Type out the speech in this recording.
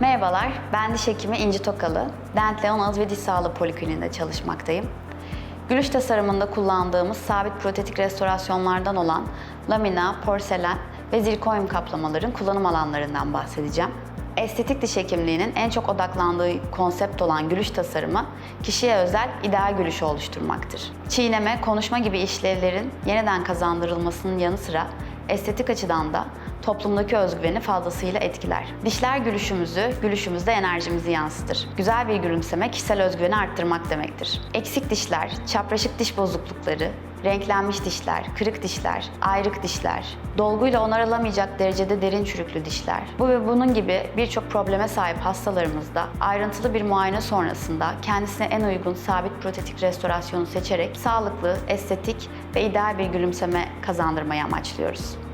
Merhabalar, ben diş hekimi İnci Tokalı. Dent Leon Ağız ve Diş Sağlığı Polikliniğinde çalışmaktayım. Gülüş tasarımında kullandığımız sabit protetik restorasyonlardan olan lamina, porselen ve zirkonyum kaplamaların kullanım alanlarından bahsedeceğim. Estetik diş hekimliğinin en çok odaklandığı konsept olan gülüş tasarımı, kişiye özel ideal gülüşü oluşturmaktır. Çiğneme, konuşma gibi işlevlerin yeniden kazandırılmasının yanı sıra estetik açıdan da toplumdaki özgüveni fazlasıyla etkiler. Dişler gülüşümüzü, gülüşümüzde enerjimizi yansıtır. Güzel bir gülümseme kişisel özgüveni arttırmak demektir. Eksik dişler, çapraşık diş bozuklukları, renklenmiş dişler, kırık dişler, ayrık dişler, dolguyla onarılamayacak derecede derin çürüklü dişler. Bu ve bunun gibi birçok probleme sahip hastalarımızda ayrıntılı bir muayene sonrasında kendisine en uygun sabit protetik restorasyonu seçerek sağlıklı, estetik ve ideal bir gülümseme kazandırmayı amaçlıyoruz.